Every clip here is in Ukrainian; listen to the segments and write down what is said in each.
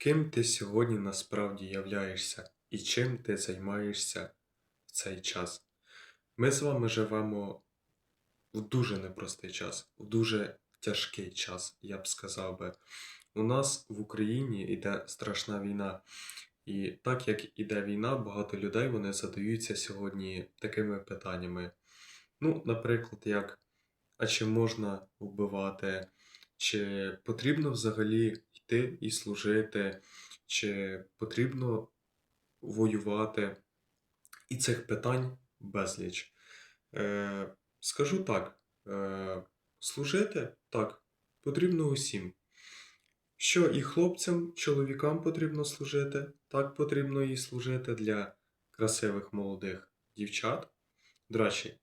Ким ти сьогодні насправді являєшся і чим ти займаєшся в цей час? Ми з вами живемо в дуже непростий час, в дуже тяжкий час, я б сказав би. У нас в Україні йде страшна війна. І так як іде війна, багато людей вони задаються сьогодні такими питаннями. Ну, наприклад, як а чи можна вбивати, чи потрібно взагалі йти і служити, чи потрібно воювати? І цих питань безліч. Е, скажу так, е, служити так, потрібно усім. Що і хлопцям, чоловікам потрібно служити, так потрібно і служити для красивих молодих дівчат. До речі,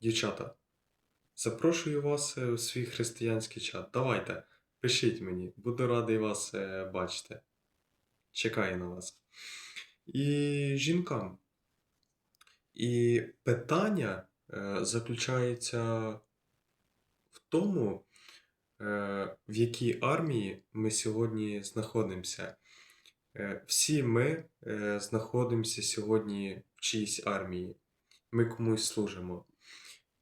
дівчата, запрошую вас е, у свій християнський чат. Давайте, пишіть мені, буду радий вас е, бачити. Чекаю на вас. І жінкам. І питання е, заключається в тому, е, в якій армії ми сьогодні знаходимося. Всі ми знаходимося сьогодні в чиїсь армії. Ми комусь служимо.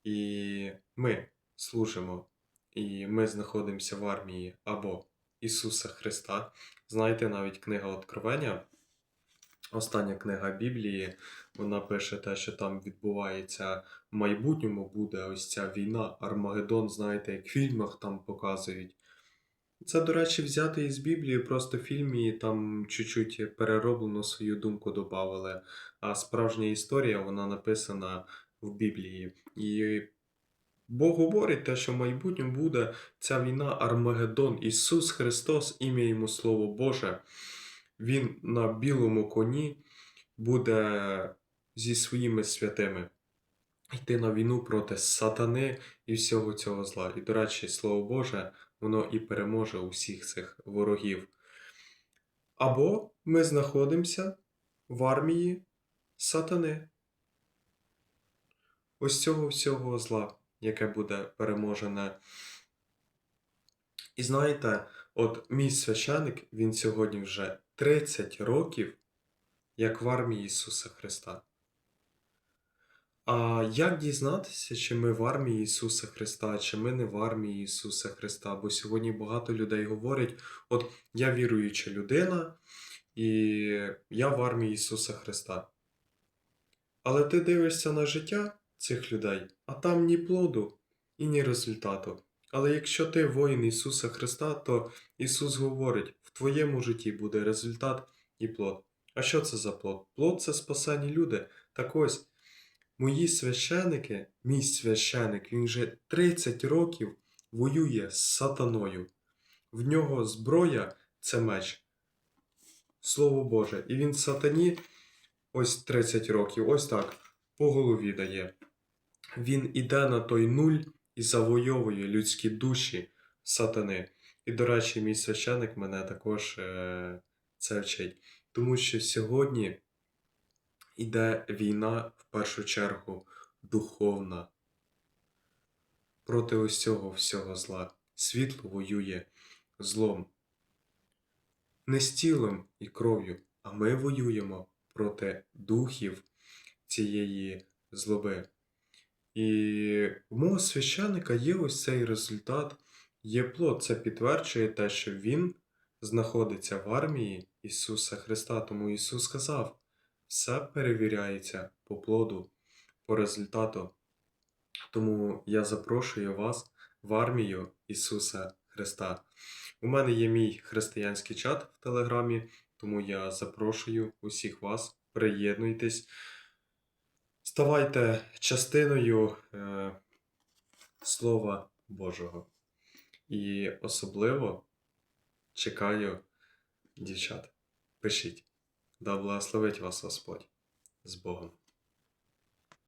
І ми служимо, і ми знаходимося в армії або Ісуса Христа. Знаєте, навіть книга Откровення, остання книга Біблії, вона пише те, що там відбувається в майбутньому буде ось ця війна, Армагеддон, знаєте, як в фільмах там показують. Це, до речі, взято із Біблії, просто в фільмі там чуть-чуть перероблено свою думку додавали. А справжня історія, вона написана в Біблії. І Бог говорить те, що в майбутньому буде ця війна Армагеддон. Ісус Христос, ім'я йому Слово Боже, Він на білому коні буде зі своїми святими йти на війну проти сатани і всього цього зла. І, до речі, Слово Боже, воно і переможе усіх цих ворогів. Або ми знаходимося в армії сатани. Ось цього всього зла, яке буде переможене. І знаєте, от мій священик, він сьогодні вже 30 років, як в армії Ісуса Христа. А як дізнатися, чи ми в армії Ісуса Христа, чи ми не в армії Ісуса Христа? Бо сьогодні багато людей говорять: от я віруюча людина, і я в армії Ісуса Христа. Але ти дивишся на життя цих людей, а там ні плоду і ні результату. Але якщо ти воїн Ісуса Христа, то Ісус говорить, в твоєму житті буде результат і плод. А що це за плод? Плод це спасені люди. Так ось, мої священики, мій священик, він вже 30 років воює з сатаною. В нього зброя це меч. Слово Боже. І він сатані ось 30 років, ось так, по голові дає. Він іде на той нуль і завойовує людські душі сатани. І, до речі, мій священик мене також е, це вчить. Тому що сьогодні йде війна в першу чергу духовна проти ось цього всього зла. Світло воює злом. Не з тілом і кров'ю, а ми воюємо проти духів цієї злоби. І в мого священика є ось цей результат, є плод. Це підтверджує те, що Він знаходиться в армії Ісуса Христа. Тому Ісус сказав: все перевіряється по плоду, по результату. Тому я запрошую вас в армію Ісуса Христа. У мене є мій християнський чат в Телеграмі, тому я запрошую усіх вас, приєднуйтесь. Ставайте частиною е, Слова Божого. І особливо чекаю дівчат. Пишіть. Да благословить вас Господь з Богом.